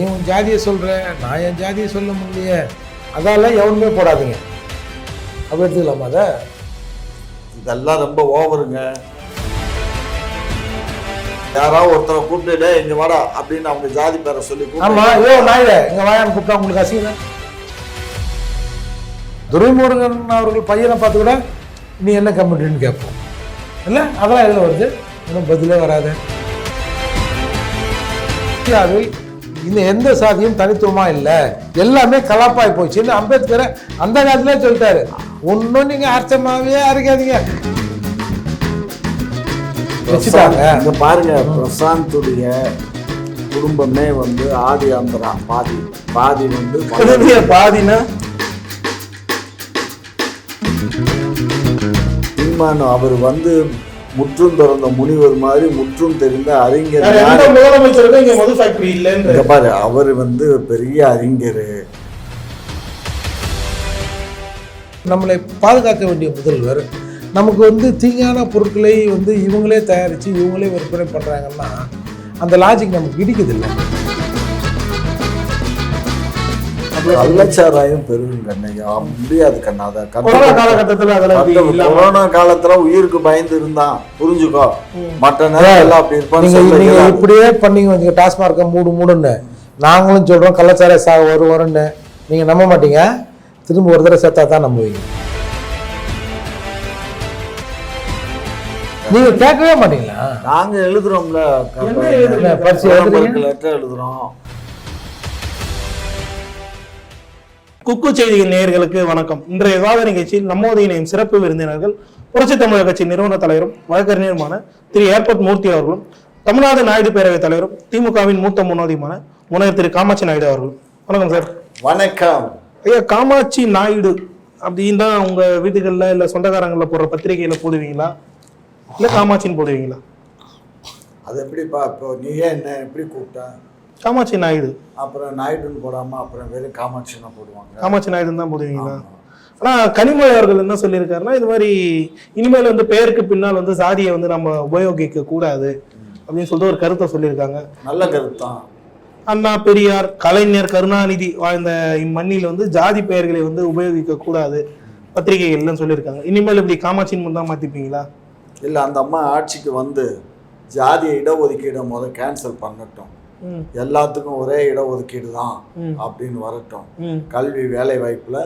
நீ உன் ஜாதியை சொல்ற நான் என் ஜாதியை சொல்ல முடியலையே. அதால எவனுமே போடாதீங்க. அப்படி எடுத்துக்கலாமா அதை? இதெல்லாம் ரொம்ப ஓவருங்க. யாராவது ஒருத்தரை கூப்பிட்டு "டேய், இங்க வாடா அப்படின்னு அவங்க ஜாதி பேரை சொல்லி ஆமா ஐயோ நாயுடு இங்க வாயான்னு கூப்பிட்டா உங்களுக்கு அசிங்கம். துரைமுருகன் அவர்கள் பையனை பார்த்து கூட நீ என்ன கம்யூனிட்டின்னு கேட்போம். இல்லை அதெல்லாம் எதில் வருது? இன்னும் பதிலே வராது. இந்தியாவில் இந்த எந்த சாதியும் தனித்துவமா இல்லை. எல்லாமே கலாப்பாய் போச்சுன்னு அம்பேத்கரை அந்த காலத்திலே சொல்லிட்டாரு. ஒன்றும் நீங்க அர்த்தமாவே அரைக்காதீங்க வச்சுட்டாங்க. இங்க பாருங்க பிரசாந்துடைய குடும்பமே வந்து ஆதி ஆந்திரா பாதி. பாதி வந்து பாதினா? அவர் வந்து முற்றும் திறந்த முனிவர் மாதிரி முற்றும் தெரிந்த அறிஞர் வேற எந்த முதலமைச்சருக்கும் இங்க மது ஃபேக்டரி இல்லைன்ற. இங்க பாரு அவர் வந்து பெரிய அறிஞர். நம்மளை பாதுகாக்க வேண்டிய முதல்வர் நமக்கு வந்து தீங்கான பொருட்களை வந்து இவங்களே தயாரித்து இவங்களே விற்பனை பண்ணுறாங்கன்னா அந்த லாஜிக் நமக்கு இடிக்குது இல்லை? கள்ளச்சாராயம் பெருகும் கண்ணையா முடியாது கண்ணா அதெல்லாம் கொரோனா காலத்துல உயிருக்கு பயந்து இருந்தான். புரிஞ்சுக்கோ. மற்ற நேரம் எல்லாம் அப்படி? நீங்கள் இப்படியே பண்ணீங்க வச்சுக்க டாஸ்மார்க்கை மூடு மூடுன்னு. நாங்களும் சொல்கிறோம் கள்ளச்சாரை சா வரும் வரும்னு நீங்கள் நம்ப மாட்டீங்க. திரும்ப ஒரு தடவை சேர்த்தா தான் நம்புவீங்க. நீங்கள் கேட்கவே மாட்டீங்களா? நாங்க எழுதுறோம்ல? பரிசு எழுதுறோம். குக்கு செய்திகள் நேயர்களுக்கு வணக்கம். இன்றைய விவாத நிகழ்ச்சியில் நம்மோது இணையும் சிறப்பு விருந்தினர்கள் புரட்சி தமிழக கட்சி நிறுவன தலைவரும் வழக்கறிஞருமான திரு. ஏர்போர்ட் மூர்த்தி அவர்களும் தமிழ்நாடு நாயுடு பேரவைத் தலைவரும் திமுகவின் மூத்த முன்னோடியுமான முனைவர் திரு. காமாட்சி நாயுடு அவர்கள் வணக்கம் சார். வணக்கம். ஐயா காமாட்சி நாயுடு அப்படின்னு தான் உங்க வீட்டுகள்ல இல்ல சொந்தக்காரங்கள போடுற பத்திரிகையில போடுவீங்களா? இல்ல காமாட்சின்னு போடுவீங்களா? அது எப்படிப்பா இப்போ நீ ஏன் என்ன எப்படி கூப்பிட்ட? காமாட்சி நாயுடு. அப்புறம் நாயுடுன்னு போடாம அப்புறம் வெறும் காமாட்சினா போடுவாங்க. காமாட்சி நாயுடுன்னு தான் போடுவீங்களா? ஆமா. ஆனா கனிமொழி அவர்கள் என்ன சொல்லியிருக்காருன்னா இது மாதிரி இனிமேல் வந்து பெயருக்கு பின்னால் வந்து சாதியை வந்து நம்ம உபயோகிக்க கூடாது அப்படின்னு சொல்லிட்டு ஒரு கருத்தை சொல்லியிருக்காங்க. நல்ல கருத்தான். அண்ணா பெரியார் கலைஞர் கருணாநிதி வாழ்ந்த இம்மண்ணில் வந்து ஜாதி பெயர்களை வந்து உபயோகிக்க கூடாது பத்திரிகைகள்லாம் சொல்லியிருக்காங்க. இனிமேல் இப்படி காமாட்சின்னு தான் மாத்திப்பீங்களா? இல்ல அந்த அம்மா ஆட்சிக்கு வந்து ஜாதிய இடஒதுக்கீடை முத கேன்சல் பண்ணட்டும். எல்லாத்துக்கும் ஒரே இடஒதுக்கீடு தான் அப்படின்னு வரட்டும். கல்வி வேலை வாய்ப்புல.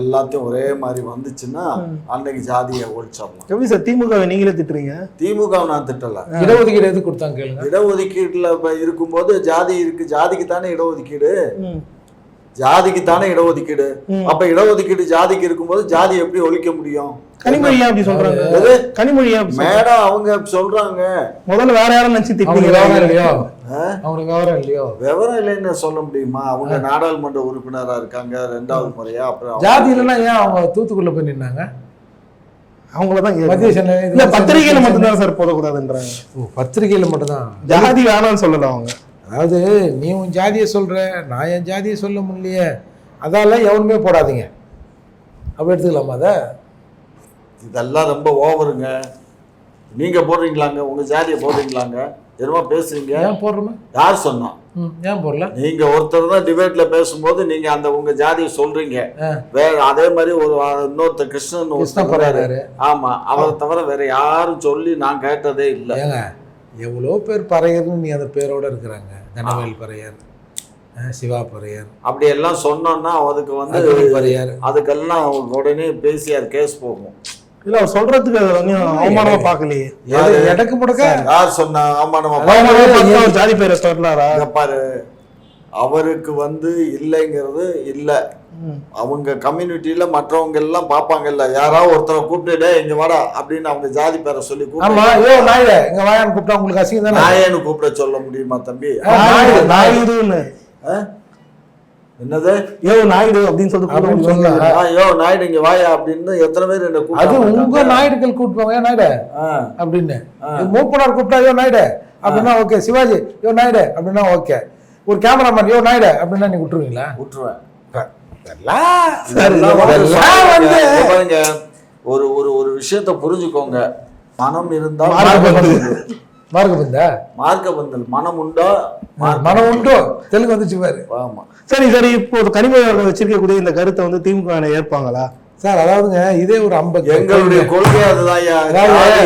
எல்லாத்தையும் ஒரே மாதிரி வந்துச்சுன்னா. அன்னைக்கு ஜாதியை ஒழிச்சிடலாம். எப்படி சார் திமுகவை நீங்களே திட்டுறீங்க? திமுக நான் திட்டல. இடஒதுக்கீடு எது கொடுத்தாங்க இப்ப இருக்கும்போது ஜாதி இருக்கு ஜாதிக்கு தானே இடஒதுக்கீடு ஜாதிக்கு தானே இடஒதுக்கீடு. அப்ப இடஒதுக்கீடு ஜாதிக்கு இருக்கும்போது ஜாதி எப்படி ஒழிக்க முடியும்? கனிமொழியா அப்படி சொல்றாங்க? கனிமொழியா? மேடம் அவங்க சொல்றாங்க. முதல்ல வேற யாரும் நினைச்சு திட்டீங்க இல்லையோ? அவங்களுக்கு விவரம் இல்லையோ? விவரம் இல்லைன்னு சொல்ல முடியுமா? அவங்க நாடாளுமன்ற உறுப்பினரா இருக்காங்க ரெண்டாவது முறையா அப்புறம் ஜாதி இல்லைன்னா ஏன் அவங்க தூத்துக்குள்ள போய் நின்னாங்க? அவங்களதான் இல்ல பத்திரிகையில மட்டும்தான் சார் போடக்கூடாதுன்றாங்க. பத்திரிகையில மட்டும்தான்? ஜாதி வேணாம்னு சொல்லல அவங்க. அதாவது நீ உன் ஜாதியை சொல்ற நான் என் ஜாதியை சொல்ல முடியலையே. அதால எவனுமே போடாதீங்க. அப்படி எடுத்துக்கலாமா அதை? இதெல்லாம் ரொம்ப ஓவருங்க. நீங்க போடுறீங்களாங்க? உங்க ஜாதியை போடுறீங்களாங்க? என்னமோ பேசுறீங்க. ஏன் போடுறோமே? யார் சொன்னா? ம் ஏன் போடல? நீங்க ஒருத்தர் தான் டிபேட்ல பேசும்போது நீங்க அந்த உங்க ஜாதியை சொல்றீங்க. வேற அதே மாதிரி ஒரு இன்னொருத்தர் கிருஷ்ணன் கிருஷ்ண ஒருத்தர். ஆமா அவரை தவிர வேற யாரும் சொல்லி நான் கேட்டதே இல்லை. எவ்வளோ பேர் பறையர்னு நீ அந்த பேரோட இருக்கிறாங்க. தனவேல் பறையர் ஆ, சிவா பறையர். அப்படி எல்லாம் சொன்னோம்னா அதுக்கு வந்து பறையர். அதுக்கெல்லாம் உடனே பேசி அது கேஸ் போகும். இல்ல அவர் சொல்றதுக்கு அது வந்து அவமானமா பாக்கலையே எடக்கு முடக்க யார் சொன்னா அவமானமா ஜாதி பேரை சொல்லலாரா இங்க பாரு. அவருக்கு வந்து இல்லைங்கிறது இல்ல. அவங்க கம்யூனிட்டியில மற்றவங்க எல்லாம் பார்ப்பாங்கல்ல. யாராவது ஒருத்தரை கூப்பிட்டு "டேய், இங்க வாடா அப்படின்னு அவங்க ஜாதி பேரை சொல்லி கூப்பிட்டு கூப்பிட்டா உங்களுக்கு அசிங்கம் தானே? நாயேன்னு கூப்பிட சொல்ல முடியுமா தம்பி? நாயுடுன்னு? என்னது? யோ நாயுடு அப்படின்னு முடியுமா? சொன்னா ஐயோ நாயுடு இங்க வாயா அப்படின்னு எத்தனை பேர் என்ன அது உங்க நாயுடுகள் கூப்பிடுவாங்க நாயுடு. அப்படின்னு. மூப்பனார் கூப்பிட்டா யோ நாயுடு அப்படின்னா ஓகே சிவாஜி யோ நாயுடு அப்படின்னா ஓகே. ஒரு கேமராமேன் யோ நாயுடு அப்படின்னா நீ விட்டுருவீங்களா? விட்டுருவேன். பாருங்க ஒரு ஒரு ஒரு விஷயத்த புரிஞ்சுக்கோங்க. மனம் மார்க்கம் உண்டு. மார்க்கபந்தா மார்க்க பந்தல் மனம் உண்டோ? மார்க்க- மனம் உண்டோ? தெலுங்கு வந்துச்சு பாரு. ஆமா. சரி சரி இப்போ அவர்கள் வச்சிருக்கக்கூடிய இந்த கருத்தை வந்து திமுக ஏற்பாங்களா? சார் அதாவதுங்க இதே ஒரு ஐம்பது. எங்களுடைய கொள்கை அதுதான்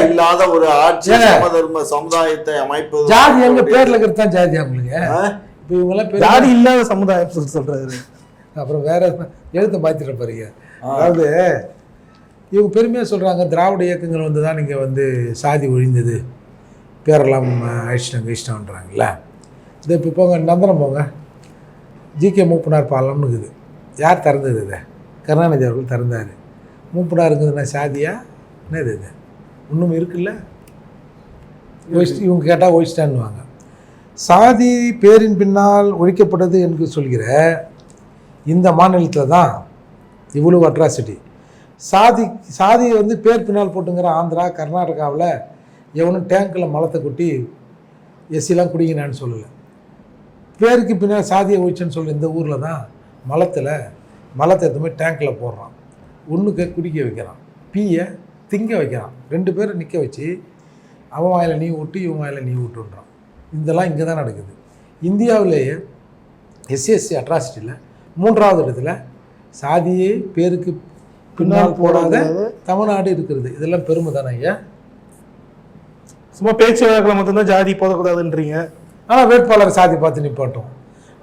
இல்லாத ஒரு ஆட்சி. சமதர்ம சமுதாயத்தை அமைப்பது ஜாதி எங்க பேர்ல இருக்கிறது தான் ஜாதி அவங்களுக்கு ஆ? இப்போ இவங்கெல்லாம் ஜாதி இல்லாத சமுதாயம் சொல்லி சொல்றாரு. அப்புறம் வேற எழுத்து மாத்திர பாருங்க. அதாவது இவங்க பெருமையாக சொல்கிறாங்க திராவிட இயக்கங்கள் வந்து தான் நீங்கள் வந்து சாதி ஒழிந்தது. பேரெல்லாம் அழிச்சிட்டாங்க இஷ்டம்ன்றாங்கல்ல. இது இப்போ போங்க நந்தனம் போங்க. ஜிகே மூப்பனார் பாலம்னு இருக்குது. யார் திறந்தது இதை? கருணாநிதி அவர்கள் திறந்தார். மூப்பனார் இருக்குதுன்னா சாதியா? என்னது இது? இன்னும் இருக்குல்ல? ஒழிச்சு இவங்க கேட்டால் ஒழிச்சிட்டான்னுவாங்க சாதி பேரின் பின்னால் ஒழிக்கப்பட்டது என்று சொல்கிற இந்த மாநிலத்தில் தான் இவ்வளவு அட்ராசிட்டி சாதி சாதியை வந்து பேர் பின்னால் போட்டுங்கிற ஆந்திரா கர்நாடகாவில் எவனும் டேங்கில் மலத்தை கொட்டி எஸ்சிலாம் குடிங்கினான்னு சொல்லலை. பேருக்கு பின்னால் சாதியை ஒழிச்சுன்னு சொல்லி இந்த ஊரில் தான் மலத்தில் மலத்தை எதுவுமே டேங்கில் டேங்க்கில் போடுறான். ஒன்றுக்கு குடிக்க வைக்கிறான். பீயை திங்க வைக்கிறான். ரெண்டு பேரும் நிற்க வச்சு அவன் வாயில் நீ விட்டு இவன் வாயில் நீ விட்டுன்றான் இதெல்லாம் இங்கே தான் நடக்குது. இந்தியாவிலேயே எஸ்சிஎஸ்சி அட்ராசிட்டியில் மூன்றாவது இடத்துல சாதியே பேருக்கு பின்னால் போடாத தமிழ்நாடு இருக்கிறது. இதெல்லாம் பெருமை தானே ஐயா? சும்மா பேச்சு வழக்கில் மட்டும்தான் ஜாதி போதக்கூடாதுன்றீங்க ஆனால் வேட்பாளர் சாதி பார்த்து நிப்பாட்டும்.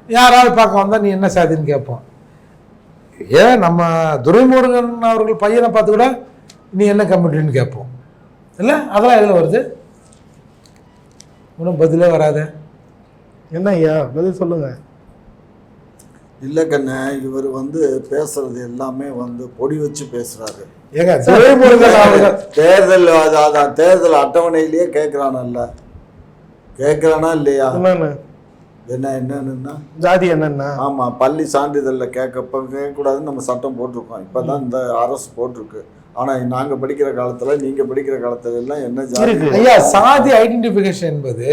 யாராவது பார்க்க வந்தால் நீ என்ன சாதின்னு கேட்போம். ஏன் நம்ம துரைமுருகன் அவர்கள் பையனை பார்த்து கூட நீ என்ன கம்யூனிட்டின்னு கேட்போம். இல்லை அதெல்லாம் எதில் வருது? ஒன்றும் பதிலே வராது. என்ன ஐயா? பதில் சொல்லுங்க. இல்ல கண்ணு இவர் வந்து பேசுறது எல்லாமே வந்து பொடி வச்சு பேசுறாரு. ஏங்க துரைமுருகன் அவர்கள் தேர்தல் அது- அதான் தேர்தல் அட்டவணையிலேயே கேட்குறானல்ல கேட்குறானா இல்லையா? என்னன்னு? என்ன என்னன்னுன்னா? ஜாதி என்னன்னா? ஆமா பள்ளி சான்றிதழ்ல கேட்க கேட்கக்கூடாதுன்னு நம்ம சட்டம் போட்டிருக்கோம். இப்பதான் இந்த அரசு போட்டிருக்கு. ஆனா நாங்க படிக்கிற காலத்துல நீங்க படிக்கிற காலத்துல எல்லாம் என்ன ஜாதி. ஐயா சாதி ஐடென்டிஃபிகேஷன் என்பது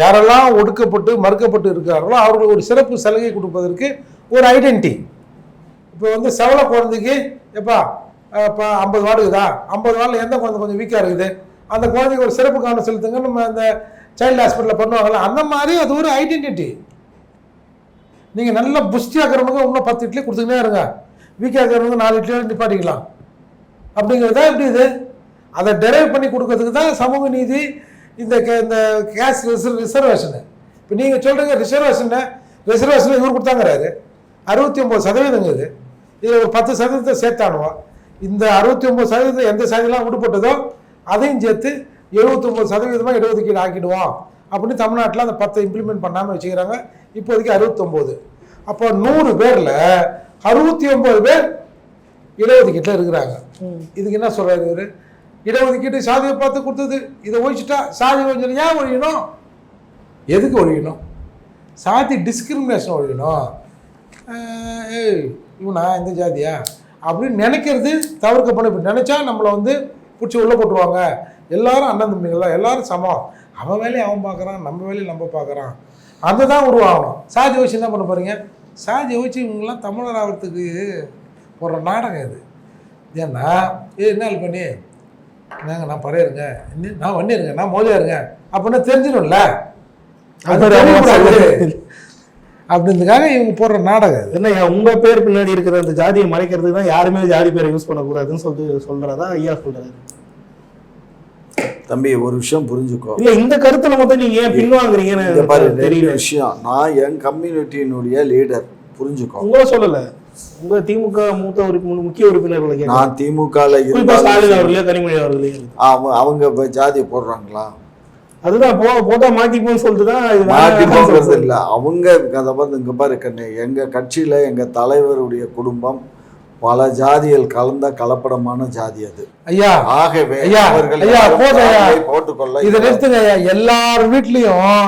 யாரெல்லாம் ஒடுக்கப்பட்டு மறுக்கப்பட்டு இருக்கிறார்களோ அவர்களுக்கு ஒரு சிறப்பு சலுகை கொடுப்பதற்கு ஒரு ஐடென்டி இப்போ வந்து செவல குழந்தைக்கு எப்பா இப்போ ஐம்பது வார்டு இருக்குதா? ஐம்பது வார்டில் எந்த குழந்தை கொஞ்சம் வீக்காக இருக்குது? அந்த குழந்தைக்கு ஒரு சிறப்பு கவனம் செலுத்துங்க நம்ம அந்த சைல்டு ஹாஸ்பிட்டலில் பண்ணுவாங்கல்ல அந்த மாதிரி அது ஒரு ஐடென்டிட்டி நீங்கள் நல்லா புஷ்டியாக இருக்கிறவங்க இன்னும் பத்து இட்லி கொடுத்துக்கினே இருங்க. வீக்காக இருக்கிறவங்க நாலு இட்லியோட நிப்பாட்டிக்கலாம். அப்படிங்கிறது தான் எப்படி இது? அதை டெரைவ் பண்ணி கொடுக்கறதுக்கு தான் சமூக நீதி இந்த கே- இந்த கேஸ் ரிசர்வ் ரிசர்வேஷனு இப்போ நீங்கள் சொல்கிறீங்க ரிசர்வேஷனை ரிசர்வேஷனை இவர் கொடுத்தாங்கிறாரு. அறுபத்தி ஒம்பது சதவீதங்க இது. இதில் ஒரு பத்து சதவீதத்தை சேர்த்தானுவோம் இந்த அறுபத்தி ஒம்பது சதவீதம் எந்த சதவீதம் விடுபட்டதோ அதையும் சேர்த்து எழுபத்தொம்பது சதவீதமாக இடஒதுக்கீடு ஆக்கிடுவோம். அப்படின்னு தமிழ்நாட்டில் அந்த பத்தை இம்ப்ளிமெண்ட் பண்ணாமல் வச்சுக்கிறாங்க. இப்போதைக்கு அறுபத்தொம்போது அப்போ நூறு பேரில் அறுபத்தி ஒம்பது பேர் இடஒதுக்கீட்டில் இருக்கிறாங்க. இதுக்கு என்ன சொல்றாரு இவரு? இடஒதுக்கீடு சாதியை பார்த்து கொடுத்தது. இதை ஒழிச்சிட்டா சாதி ஒழிஞ்சு ஏன் ஒழியணும்? எதுக்கு ஒழியணும்? சாதி டிஸ்கிரிமினேஷன் ஒழியணும். ஏய் இவனா இந்த ஜாதியா? அப்படின்னு நினைக்கிறது தவிர்க்கப்படும். இப்படி நினைச்சா நம்மளை வந்து பிடிச்சி உள்ளே போட்டுருவாங்க. எல்லாரும் அண்ணன் தம்பிகள் தான். எல்லாரும் சமம். அவன் வேலையை அவன் பார்க்குறான். நம்ம வேலையை நம்ம பார்க்குறான். அந்த தான் உருவாகணும். சாதி வச்சு என்ன பண்ண போறீங்க? சாதி வச்சு இவங்கெல்லாம் தமிழர் ஆகிறதுக்கு போடுற நாடகம் இது. ஏன்னா ஏ என்ன பண்ணி? நாங்கள் நான் பறையருங்க நான் வண்டிருங்க நான் மோதியாருங்க அப்படின்னு தெரிஞ்சிடும்ல. அப்படின்றதுக்காக இவங்க போடுற நாடகம் ஐயா, உங்க பேர் பின்னாடி இருக்கிற அந்த ஜாதியை மறைக்கிறதுக்கு தான் யாருமே ஜாதி பேரை யூஸ் பண்ணக்கூடாதுன்னு சொல்லிட்டு சொல்றதா ஐயா சொல்றாரு. தம்பி ஒரு விஷயம் புரிஞ்சுக்கோ. இல்ல இந்த கருத்துல மட்டும் நீங்க ஏன் பின்வாங்குறீங்கன்னு தெரியல. விஷயம். நான் என் கம்யூனிட்டியினுடைய லீடர் புரிஞ்சுக்கோ. உங்களை சொல்லல. உங்க திமுக மூத்த உறுப்பினர் முக்கிய உறுப்பினர்களை. நான் திமுகல ஸ்டாலின் அவர்களே கனிமொழி அவர்களே அவங்க இப்ப ஜாதியை போடுறாங்களா? அதுதான் போ போட்டா மாட்டிப்போம்னு சொல்லிட்டு தான். இல்ல. அவங்க அதை வந்து இங்க பாரு கண்ணு எங்க கட்சியில எங்க தலைவருடைய குடும்பம் பல ஜாதிகள் கலந்த கலப்படமான ஜாதி அது. ஐயா ஆகவே அவர்கள் போட்டுக்கொள்ள இதை நிறுத்துங்க ஐயா. எல்லார் வீட்லேயும்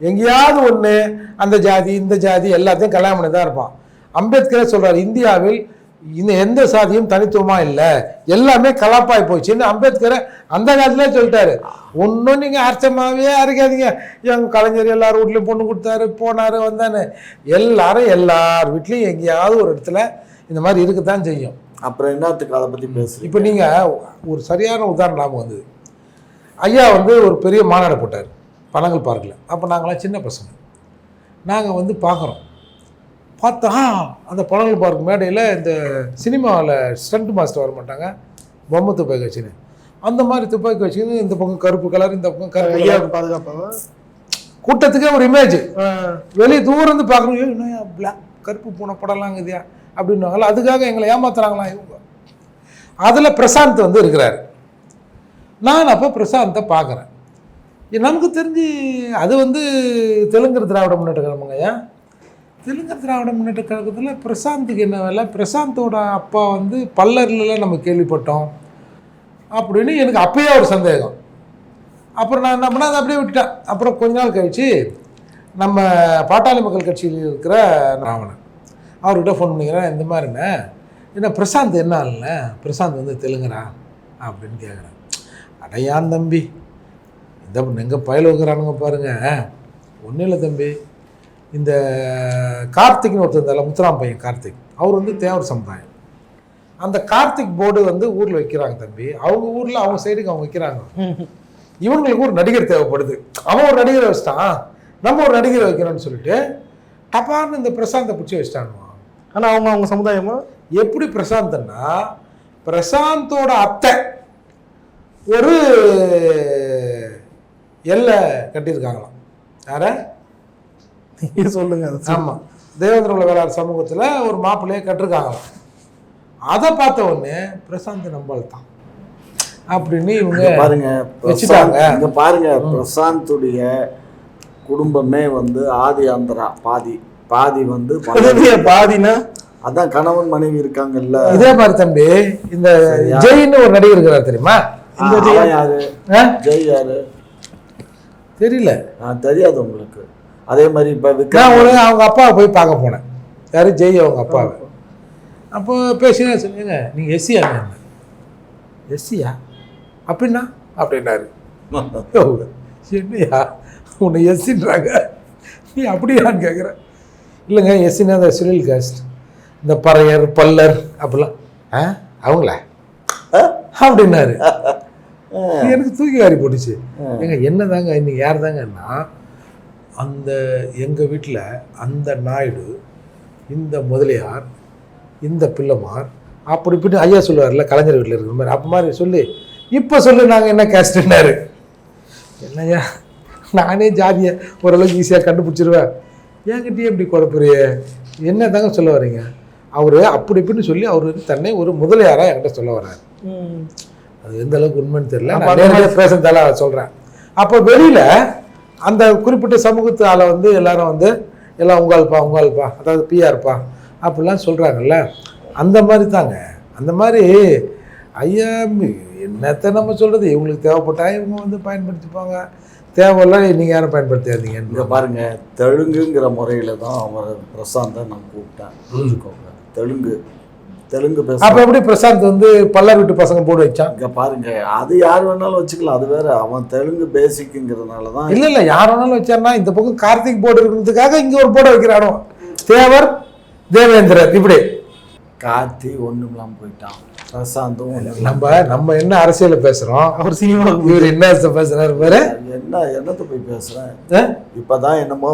எங்கேயாவது ஒன்று அந்த ஜாதி இந்த ஜாதி எல்லாத்தையும் கல்யாணம் பண்ணி தான் இருப்பான். அம்பேத்கரே சொல்றாரு இந்தியாவில் இந்த எந்த சாதியும் தனித்துவமா இல்லை. எல்லாமே கலப்பாய் போச்சுன்னு அம்பேத்கரை அந்த காலத்திலே சொல்லிட்டாரு. ஒன்றும் நீங்கள் அர்த்தமாகவே அரைக்காதீங்க எங்க கலைஞர் எல்லார் வீட்லையும் பொண்ணு கொடுத்தாரு போனாரு வந்தானு எல்லாரும் எல்லார் வீட்லேயும் எங்கேயாவது ஒரு இடத்துல இந்த மாதிரி இருக்கத்தான் செய்யும். அப்புறம் என்னத்துக்கு அதை பத்தி பேசுறீங்க? இப்போ நீங்கள் ஒரு சரியான உதாரணம் ஞாபகம் வந்தது. ஐயா வந்து ஒரு பெரிய மாநாடு போட்டார் பனங்கல் பார்க்கில் அப்போ நாங்களாம் சின்ன பசங்க. நாங்கள் வந்து பார்க்குறோம். பார்த்தா அந்த பனங்கல் பார்க் மேடையில் இந்த சினிமாவில் ஸ்டண்ட் மாஸ்டர் வர மாட்டாங்க. பொம்மை துப்பாக்கி வச்சுன்னு அந்த மாதிரி துப்பாக்கி வச்சுன்னு இந்த பக்கம் கருப்பு கலர் இந்த பக்கம் கருப்பு கலர் பாதுகாப்பாக கூட்டத்துக்கே ஒரு இமேஜ் வெளியே தூரம் இருந்து பார்க்குறோம் இன்னும் பிளாக் கருப்பு பூனை படலாங்குதியா அப்படின்னாங்களா அதுக்காக எங்களை ஏமாத்துறாங்களா இவங்க? அதில் பிரசாந்த் வந்து இருக்கிறார். நான் அப்போ பிரசாந்தை பார்க்குறேன். நமக்கு தெரிஞ்சு அது வந்து தெலுங்கு திராவிட முன்னேற்ற கழகமுங்க தெலுங்கு திராவிட முன்னேற்ற கழகத்தில் பிரசாந்துக்கு என்ன வேலை? பிரசாந்தோட அப்பா வந்து பல்லர்ல நம்ம கேள்விப்பட்டோம். அப்படின்னு எனக்கு அப்பயே ஒரு சந்தேகம். அப்புறம் நான் என்ன பண்ணேன்? அதை அப்படியே விட்டுட்டேன். அப்புறம் கொஞ்ச நாள் கழிச்சு நம்ம பாட்டாளி மக்கள் கட்சியில் இருக்கிற ராவணன் அவர்கிட்ட ஃபோன் பண்ணிக்கிறேன். இந்த மாதிரிண்ணே என்ன? பிரசாந்த் என்ன இல்லை பிரசாந்த் வந்து தெலுங்குறா அப்படின்னு கேட்குறேன் அடையான் தம்பி? இந்த எங்கே பயல் வைக்கிறானுங்க ஒன்றும் இல்லை தம்பி. இந்த கார்த்திக்னு ஒருத்தர் இருந்தால முத்துராம் பையன் கார்த்திக். அவர் வந்து தேவர் சமுதாயம். அந்த கார்த்திக் போர்டு வந்து ஊரில் வைக்கிறாங்க தம்பி. அவங்க ஊரில் அவங்க சைடுக்கு அவங்க வைக்கிறாங்க. இவங்களுக்கு ஒரு நடிகர் தேவைப்படுது. அவன் ஒரு நடிகரை வச்சிட்டான். நம்ம ஒரு நடிகரை வைக்கிறோம்னு சொல்லிட்டு டப்பான்னு இந்த பிரசாந்தை பிடிச்சி வச்சிட்டானுவான் ஆனா அவங்க அவங்க சமுதாயமா? எப்படி பிரசாந்த்னா பிரசாந்தோட அத்தை ஒரு எல்லை கட்டியிருக்காங்களாம். யார? நீங்க சொல்லுங்க அதை. ஆமாம் தேவேந்திர வேளாண் சமூகத்தில் ஒரு மாப்பிள்ளையை கட்டிருக்காங்களாம். அதை பார்த்த உடனே பிரசாந்த் நம்பால் தான் அப்படின்னு இவங்க பாருங்க வச்சுட்டாங்க. பிரசாந்த் இங்க பாருங்க பிரசாந்துடைய குடும்பமே வந்து ஆதி ஆந்திரா பாதி பாதி வந்து பாதினா? அதான் கணவன் மனைவி இருக்காங்கல்ல. இதே மாதிரி தம்பி இந்த? ஜெயின்னு ஒரு நடிகர் இருக்கிறார் தெரியுமா? இந்த ஜெய் யாரு? ஜெய் யாரு? தெரியல. தெரியாது உங்களுக்கு. அதே மாதிரி இப்ப நான் ஒரு அவங்க அப்பாவை போய் பார்க்க போனேன். யாரு? ஜெய் அவங்க அப்பாவை. அப்போ பேசினா சொல்லுங்க நீங்கள் எஸ்சியா எஸ்சியா அப்படின்னா? அப்படின்னாரு. என்னையா? உன்னை எஸ்சின்றாங்க நீ அப்படியான்னு கேட்குறேன் இல்லைங்க எஸ்சின்னா இந்த சுனில் காஸ்ட் இந்த பறையர் பல்லர் அப்படிலாம். ஆ? அவங்களா? அப்படின்னாரு. எனக்கு தூக்கி வாரி போட்டுச்சு. ஏங்க என்னதாங்க இன்னைக்கு யார் தாங்கன்னா அந்த எங்கள் வீட்டில் அந்த நாயுடு இந்த முதலியார் இந்த பிள்ளைமார் அப்படி இப்படி ஐயா சொல்லுவார்ல கலைஞர் வீட்டில் இருக்கிற மாதிரி. அப்போ மாதிரி சொல்லி. இப்போ சொல்லு நாங்கள் என்ன கேஸ்ட்னாரு என்னய்யா நானே ஜாதியை ஓரளவுக்கு ஈஸியாக கண்டுபிடிச்சிருவேன். என்கிட்டயே இப்படி குழப்புறிய? என்ன தாங்க சொல்ல வரீங்க அவர் அப்படி இப்படின்னு சொல்லி அவர் வந்து தன்னை ஒரு முதலியாராக என்கிட்ட சொல்ல வர்றாரு. அது எந்த அளவுக்கு உண்மைன்னு தெரியல. பேசுறதால சொல்கிறேன் அப்போ வெளியில் அந்த குறிப்பிட்ட சமூகத்தால் வந்து எல்லாரும் வந்து எல்லாம் உங்காள்ப்பா உங்காள்ப்பா அதாவது பிஆர்ப்பா அப்படிலாம் சொல்கிறாங்கல்ல அந்த மாதிரி தாங்க அந்த மாதிரி ஐயா என்னத்தை நம்ம சொல்கிறது இவங்களுக்கு தேவைப்பட்டா இவங்க வந்து பயன்படுத்திப்பாங்க. தேவையில்ல நீங்கள் யாரும் பயன்படுத்தாதீங்க இங்கே பாருங்கள் தெலுங்குங்கிற முறையில் தான் அவர் பிரசாந்தை நான் கூப்பிட்டேன். புரிஞ்சுக்கோங்க. தெலுங்கு. தெலுங்கு பேச அப்போ எப்படி பிரசாந்த் வந்து பல்லர் வீட்டு பசங்க போட்டு வச்சான்? இங்க பாருங்க அது யார் வேணாலும் வச்சுக்கலாம். அது வேற அவன் தெலுங்கு பேசிக்குங்கிறதுனால தான் இல்ல இல்ல யார் வேணாலும் வச்சாருன்னா இந்த பக்கம் கார்த்திக் போர்டு இருக்கிறதுக்காக இங்க ஒரு போர்டு வைக்கிறானோ? தேவர் தேவேந்திரர் இப்படி. கார்த்தி இல்லாம போயிட்டான். நம்ம நம்ம என்ன அரசியல பேசுறோம்? அவர் சினிமாவுக்கு இவர் என்ன பேசுறாரு பாரு. என்ன என்னத்த போய் பேசுறேன்? இப்பதான் என்னமோ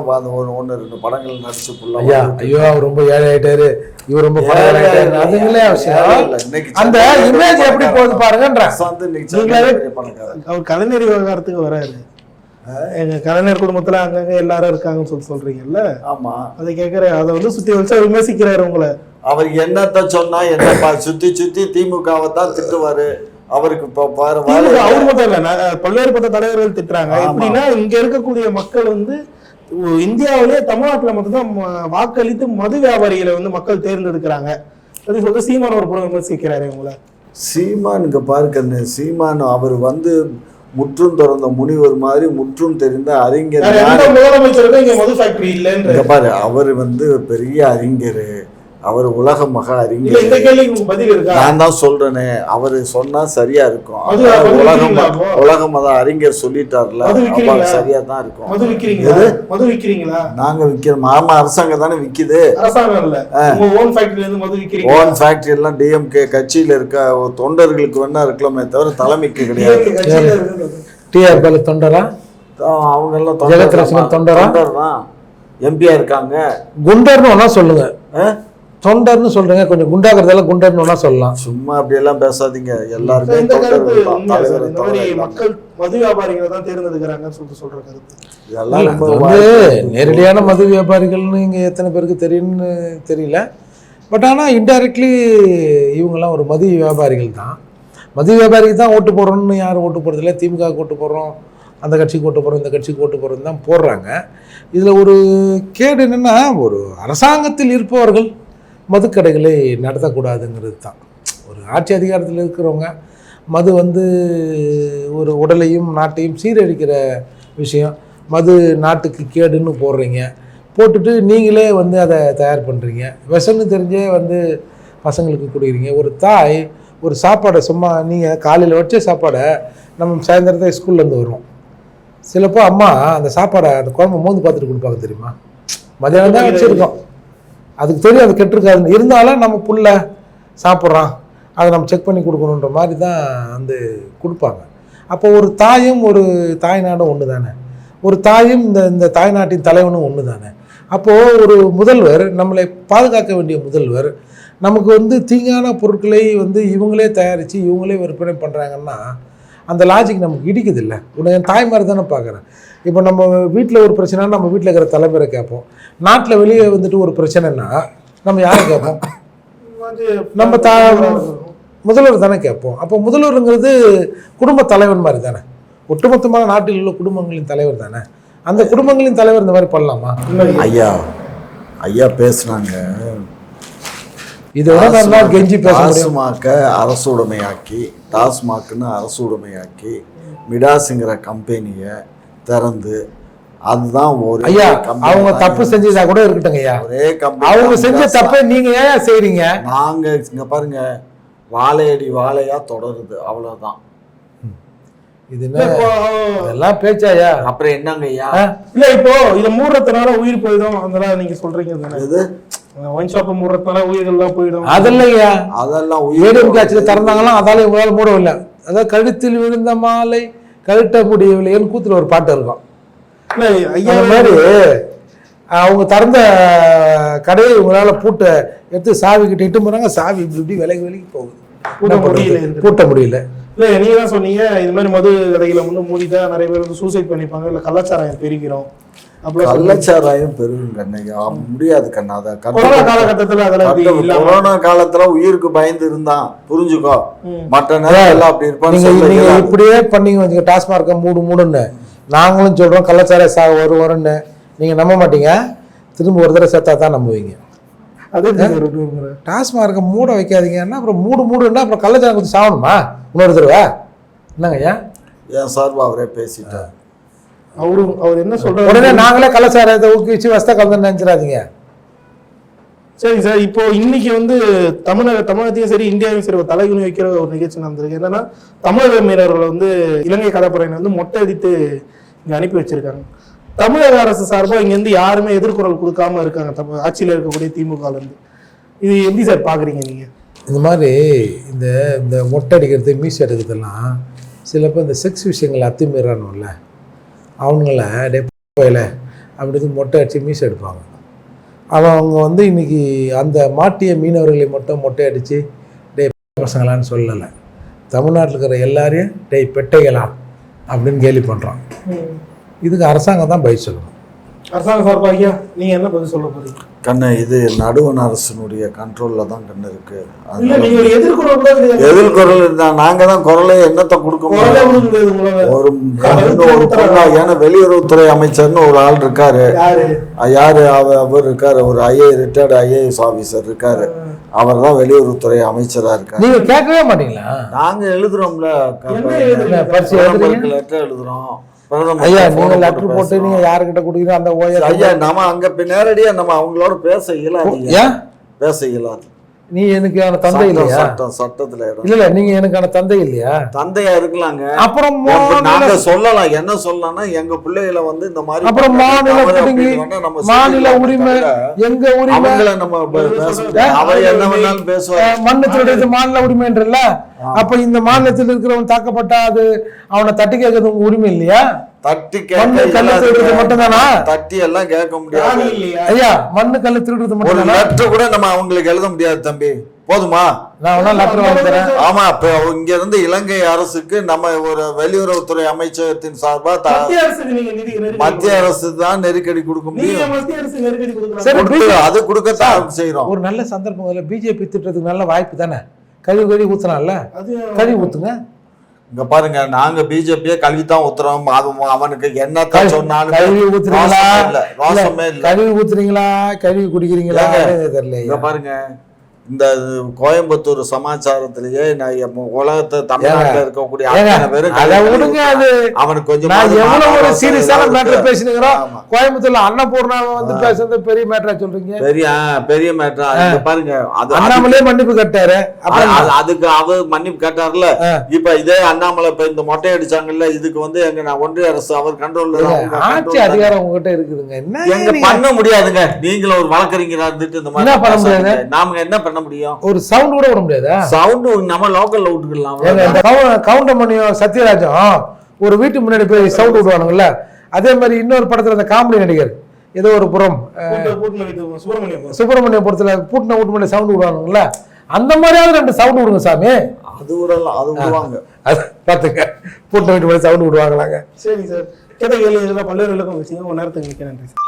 ஒண்ணு ரெண்டு படங்கள் நடிச்சு ஐயா ஐயோ அவர் ரொம்ப ஏழை ஆயிட்டாரு. இவர் ரொம்ப ஆயிட்டாரு. அதுங்களே அவசியம் அந்த இமேஜ் எப்படி. போகுது பாருங்கன்ற. அவர் கலைஞர் விவகாரத்துக்கு வராரு. எங்க கலைஞர் குடும்பத்துல அங்கங்க எல்லாரும் இருக்காங்கன்னு சொல்லி சொல்றீங்கல்ல? ஆமா. அதை கேக்குற அதை வந்து சுத்தி வச்சு விமர்சிக்கிறாரு உங்களை. அவர் என்னத்த சொன்னா என்னப்பா சுத்தி சுத்தி திமுகவை தான் திட்டுவாரு. அவருக்கு அவர் மட்டும் இல்ல ந- பல்வேறுபட்ட தலைவர்கள் திட்டுறாங்க. எப்படின்னா இங்க இருக்கக்கூடிய மக்கள் வந்து இந்தியாவிலேயே தமிழ்நாட்டுல மட்டும்தான் வாக்களித்து மது வியாபாரிகளை வந்து மக்கள் தேர்ந்தெடுக்கிறாங்க. அது சொல்லிட்டு சீமான் ஒரு புறம் விமர்சிக்கிறாரு உங்களை சீமான் இங்க பாருக்கண்ணு சீமான் அவர் வந்து முற்றும் திறந்த முனிவர் மாதிரி முற்றும் தெரிந்த அறிஞர்? முதலமைச்சருக்கும் இங்க மது ஃபேக்டரி இல்லைன்ற பாரு அவர் வந்து பெரிய அறிஞர் அவர் உலக மகா இல்ல இந்த அறிஞர் கேள்விக்கு உங்களுக்கு பதில் இருக்கா? நான் தான் சொல்றேனே. அவர் சொன்னா சரியா இருக்கும். உலகம்? உலக மத அறிஞர் சொல்லிட்டார்ல? சரியா தான் இருக்கும். நாங்க விக்கிறோம். ஆமா அரசாங்கம் தானே விக்குது. அரசாங்கம் இல்ல. உங்க ஓன் ஃபேக்டரி எல்லாம் டிஎம்கே கட்சியில இருக்க தொண்டர்களுக்கு வேணா இருக்கலாமே தவிர தலைமைக்கு கிடையாது. டிஆர் பாலு தொண்டரா? அவங்க எல்லாம் தொண்டரா? தொண்டர்? தான். எம்பியா இருக்காங்க. குண்டர்னு ஒன்றா சொல்லுங்க. ஆ? தொண்டர்னு சொல்றீங்க கொஞ்சம் குண்டாகிறதெல்லாம் குண்டர்னு சொல்லலாம். சும்மா அப்படியெல்லாம் பேசாதீங்க. சார், எல்லாருமே இந்த கருத்து மாதிரி மக்கள் மது வியாபாரிகளை தான் தேர்ந்தெடுக்கிறாங்கன்னு சொல்லிட்டு சொல்ற கருத்து. வந்து. நேரடியான மது வியாபாரிகள்னு இங்கே எத்தனை பேருக்கு தெரியும்னு தெரியல. பட் ஆனால் இன்டைரக்ட்லி இவங்கெல்லாம் ஒரு மது வியாபாரிகள் தான். மது வியாபாரிக்கு தான் ஓட்டு போடுறோம்னு யாரும் ஓட்டு போடுறதில்ல. திமுக ஓட்டு போடுறோம் அந்த கட்சிக்கு ஓட்டு போடுறோம் இந்த கட்சிக்கு ஓட்டு போடுறோம் தான் போடுறாங்க. இதில் ஒரு கேடு என்னென்னா ஒரு அரசாங்கத்தில் இருப்பவர்கள் மதுக்கடைகளை நடத்தக்கூடாதுங்கிறது தான் ஒரு ஆட்சி அதிகாரத்தில் இருக்கிறவங்க மது வந்து ஒரு உடலையும் நாட்டையும் சீரழிக்கிற விஷயம். மது நாட்டுக்கு கேடுன்னு போடுறீங்க. போட்டுட்டு நீங்களே வந்து அதை தயார் பண்ணுறீங்க விஷம்னு தெரிஞ்சே வந்து பசங்களுக்கு கொடுக்குறீங்க. ஒரு தாய் ஒரு சாப்பாடை சும்மா நீங்கள் காலையில் வச்ச சாப்பாடை நம்ம சாயந்தரத்தை ஸ்கூல்லேருந்து வருவோம். சிலப்போ அம்மா அந்த சாப்பாடை அந்த குழம்பு மோந்து பார்த்துட்டு கொடுப்பாங்க தெரியுமா? மதியானம் தான் வச்சுருக்கோம். அதுக்கு தெரியும் அது கெட்டிருக்காதுன்னு. இருந்தாலும் நம்ம புள்ள சாப்பிட்றான். அதை நம்ம செக் பண்ணி கொடுக்கணுன்ற மாதிரி தான் வந்து கொடுப்பாங்க. அப்போ ஒரு தாயும் ஒரு தாய்நாடும் ஒன்று தானே. ஒரு தாயும் இந்த இந்த தாய்நாட்டின் தலைவனும் ஒன்று தானே. அப்போது ஒரு முதல்வர் நம்மளை பாதுகாக்க வேண்டிய முதல்வர் நமக்கு வந்து தீங்கான பொருட்களை வந்து இவங்களே தயாரித்து இவங்களே விற்பனை பண்ணுறாங்கன்னா அந்த லாஜிக் நமக்கு இடிக்குது இல்லை உன்னை என் தாய் மாதிரி தானே பார்க்குறேன். இப்போ நம்ம வீட்டில் ஒரு பிரச்சனைனா நம்ம வீட்டில் இருக்கிற தலைமுறை கேட்போம். நாட்டில் வெளியே வந்துட்டு ஒரு பிரச்சனைனா நம்ம யாரை கேட்போம்? நம்ம தா முதல்வர் தானே கேட்போம். அப்போ முதல்வருங்கிறது குடும்ப தலைவன் மாதிரி தானே. ஒட்டுமொத்தமான நாட்டில் உள்ள குடும்பங்களின் தலைவர் தானே. அந்த குடும்பங்களின் தலைவர் இந்த மாதிரி பண்ணலாமா? ஐயா ஐயா பேசுனாங்க இதை விட நல்லா கெஞ்சி டாஸ்மாக்க அரசு உடைமையாக்கி டாஸ்மாக்னு அரசு உடைமையாக்கி மிடாஸுங்கிற கம்பெனியை திறந்து அதுதான் ஒரு ஐயா அவங்க தப்பு செஞ்சதா கூட இருக்கட்டுங்க ஐயா. ஒரே கம்பெனி அவங்க செஞ்ச தப்பை நீங்க ஏன் செய்றீங்க? நாங்க இங்க பாருங்க வாழையடி வாழையா தொடருது அவ்வளவுதான். இது என்ன? இதெல்லாம் பேச்சாயா அப்புறம் என்னங்க ஐயா? இல்ல இப்போ இதை மூடுறதுனால உயிர் போயிடும் அதெல்லாம் நீங்க சொல்றீங்க இது ஒயின் ஷாப்பை மூடுறதுனால உயிர்கள்லாம் போயிடும். அதல்லையா? அதெல்லாம் ஏடிஎம் காட்சியில் திறந்தாங்களாம் அதால இவங்களால மூடவில்லை. அதாவது கழுத்தில் விழுந்த மாலை கழட்ட முடியவில்லைன்னு கூத்துல ஒரு பாட்டு இருக்கும். இல்ல ஐயா மாதிரி அவங்க திறந்த கடையை இவங்களால பூட்ட எடுத்து சாவி கிட்ட இட்டு போறாங்க. சாவி இப்படி இப்படி விலகி விலகி போகுது. பூட்ட? முடியல இல்ல நீங்க தான் சொன்னீங்க இது மாதிரி மது கடைகளை வந்து மூடிட்டா நிறைய பேர் வந்து சூசைட் பண்ணிப்பாங்க. இல்ல கலாச்சாரம் பெருகிறோம். கள்ளச்சாராயம் பெருகும் கண்ணையா முடியாது கண்ணா காலகட்டத்துல கொரோனா காலத்துல உயிருக்கு பயந்து இருந்தான். புரிஞ்சுக்கோ. மற்ற நேரம் எல்லாம் அப்படி சொல்ல இப்படியே பண்ணீங்க வச்சுக்க டாஸ்மார்க்கை மூடு மூடுன்னு. நாங்களும் சொல்றோம் கள்ளச்சார சா வரும் வரும்னு நீங்க நம்ப மாட்டீங்க. திரும்ப ஒரு தடவை சேர்த்தா தான் நம்புவீங்க? டாஸ்மார்க்கை மூட வைக்காதீங்கன்னா அப்புறம் மூடு மூடுன்னா அப்புறம் கள்ளச்சாரம் குடிச்சு சாகணுமா? இன்னொரு தடவை? என்னங்க ஐயா என் சார்பா அவரே பேசிட்டார். அவரு அவர் என்ன சொல்றாரு? உடனே நாங்களே கள்ளச்சாரத்தை ஊக்குவிச்சு வசத்த கலந்து நினைச்சிடாதீங்க. சரி சார். இப்போ இன்னைக்கு வந்து தமிழக தமிழகத்தையும் சரி இந்தியாவையும் சரி ஒரு தலைகுனி வைக்கிற ஒரு நிகழ்ச்சி நடந்திருக்கு. என்னன்னா தமிழக மீனவர்களை வந்து இலங்கை கடற்படையினர் வந்து மொட்டை அடித்து இங்க அனுப்பி வச்சிருக்காங்க. தமிழக அரசு சார்பா இங்க இருந்து யாருமே எதிர்குரல் கொடுக்காம இருக்காங்க. தமிழ் ஆட்சியில இருக்கக்கூடிய திமுக இருந்து இது எப்படி சார் பாக்குறீங்க நீங்க? இந்த மாதிரி இந்த இந்த மொட்டை அடிக்கிறது மீசை எடுக்கிறதெல்லாம் சிலப்போ இந்த செக்ஸ் விஷயங்கள் அத்துமீறானும்ல அவனுங்கள டே போயில அப்படின்னு மொட்டை அடித்து மீசை எடுப்பாங்க. அவன் அவங்க வந்து இன்னைக்கு அந்த மாட்டிய மீனவர்களை மட்டும் மொட்டை அடித்து டே பசங்களான்னு சொல்லலை. தமிழ்நாட்டில் இருக்கிற எல்லாரையும் டேய் பெட்டைகளா? அப்படின்னு கேலி பண்ணுறான் இதுக்கு அரசாங்கம் தான் பதில் சொல்லணும். அரசாங்க சார்பா ஐயா நீங்க என்ன பதில் சொல்ல போறீங்க? கண்ணு இது நடுவண் அரசனுடைய கண்ட்ரோல்ல தான் கண்ணு இருக்கு. நீங்க எதிர்குரல் கூட கிடையாது. எதிர்குரல் இருந்தா நாங்க தான் குரலை என்னத்தை கொடுக்க ஒரு ஒரு பொண்ணா ஏன்னா வெளியுறவுத்துறை அமைச்சர்னு ஒரு ஆள் இருக்காரு. யாரு? அவர் இருக்காரு. ஒரு ஐஏ ரிட்டையர்டு ஐஏஎஸ் ஆபீசர் இருக்காரு. அவர் தான் வெளியுறவுத்துறை அமைச்சரா இருக்காரு. நீங்கள் கேட்கவே மாட்டீங்களா? நாங்க எழுதுறோம்ல? லெட்டர் எழுதுறோம். ஐயா நீங்கள் லெட்ரு போட்டு. நீங்கள் யாருக்கிட்ட கொடுக்குறீங்க அந்த ஓய ஐயா நம்ம அங்க நேரடியா நம்ம அவங்களோட பேச இயலாது பேச இயலாது. நீ எனக்கான தந்தை இல்லையா? சட்டம் சட்டத்துல இல்ல இல்ல நீங்க எனக்கான தந்தை இல்லையா? தந்தையா இருக்கலாங்க. அப்புறம் நாங்க சொல்லலாம். என்ன சொல்லலாம்னா எங்க பிள்ளைகளை வந்து இந்த மாதிரி அப்புறம் மாநில மாநில உரிமை எங்க உரிமை? அவங்கள நம்ம. அவர் என்ன வேணாலும் பேசுவார். அஹ், மண்ணு திருடுறது மாநில உரிமைன்றல்ல? அப்ப இந்த மாநிலத்தில் இருக்கிறவன் தாக்கப்பட்டா அது அவனை தட்டி கேட்கறது உரிமை இல்லையா? தட்டி மண்ணு கல்லு திருடுறது மட்டும்தானா? தட்டி எல்லாம் கேட்க முடியாது. ஐயா மண்ணு கல்லு திருடுறது ஒரு மட்டும் லெட்டர் கூட நம்ம அவங்களுக்கு எழுத முடியாது தம்பி. போதுமா? நான் லெட்டர் வாங்கி தரேன். ஆமா இப்ப இங்க இருந்து இலங்கை அரசுக்கு நம்ம ஒரு வெளியுறவுத்துறை அமைச்சகத்தின் சார்பா மத்திய அரசு தான் நெருக்கடி கொடுக்க நீங்க முடியும். மத்திய அரசு நெருக்கடி கொடுக்கலாம் சரி, கொடுத்து அது கொடுக்கத்தான் செய்யறோம் ஒரு நல்ல சந்தர்ப்பம். பிஜேபி திட்டத்துக்கு நல்ல வாய்ப்பு தானே? கழுவி கழுவி ஊத்தலாம்ல? அது கழுவி ஊத்துங்க. இங்க பாருங்க நாங்க பிஜேபியே கல்வி தான் ஊத்துறோம் அவனுக்கு கழுவி சொன்னாலும் கழுவி ஊத்துறீங்களா? கழுவி ஊத்துறீங்களா? கழுவி குடிக்கிறீங்களா? தெரியல இங்க பாருங்க இந்த கோயம்புத்தூர் சமாச்சாரத்திலேயே நான் உலகத்தை தமிழ்நாட்டுல இருக்கக்கூடிய விடுங்க அது அவனுக்கு கொஞ்சம் எவ்வளவு ஒரு சீரியஸான மேட்டர். பேசினுக்கிறோம். கோயம்புத்தூர்ல அன்னபூர்ணாவை வந்து பேசுறது பெரிய மேட்டரா சொல்றீங்க. பெரிய பெரிய மேட்டர் பாருங்க அது அண்ணாமலே மன்னிப்பு கட்டாரு. அதுக்கு அவர் மன்னிப்பு கேட்டார்ல. இப்ப இதே அண்ணாமலை இப்ப இந்த மொட்டை அடிச்சாங்கல்ல இதுக்கு வந்து எங்க நான் ஒன்றிய அரசு அவர் கண்ட்ரோல்ல ஆட்சி அதிகாரம் உங்ககிட்ட இருக்குதுங்க. என்ன பண்ண முடியாதுங்க. நீங்களும் ஒரு வழக்கறிஞரா இருந்துட்டு இந்த மாதிரி. நாம என்ன பண்ண முடியும். ஒரு சவுண்ட் கூட விட முடியாதா? சவுண்டு நம்ம லோக்கல்ல விட்டுக்கலாம் கவுண்டமணியும் சத்யராஜும் ஒரு வீட்டு முன்னாடி போய் சவுண்ட் விடுவானுங்கல்ல அதே மாதிரி இன்னொரு படத்துல அந்த காமெடி நடிகர் ஏதோ ஒரு புறம் சுப்பிரமணியம் சுப்பிரமணியபுரத்துல பூட்டின வீட்டு முன்னாடி சவுண்ட் விடுவானுங்கல்ல அந்த மாதிரியாவது ரெண்டு சவுண்ட் விடுங்க சாமி. அது விடலாம் அது விடுவாங்க. அது பார்த்துங்க பூட்டின வீட்டு முன்னாடி சவுண்ட் விடுவாங்களாங்க. சரி சார். கேட்ட கேள்வி இதெல்லாம் பல்வேறு விளக்கம் உங்க நேரத்துக்கு நன்றி சார்.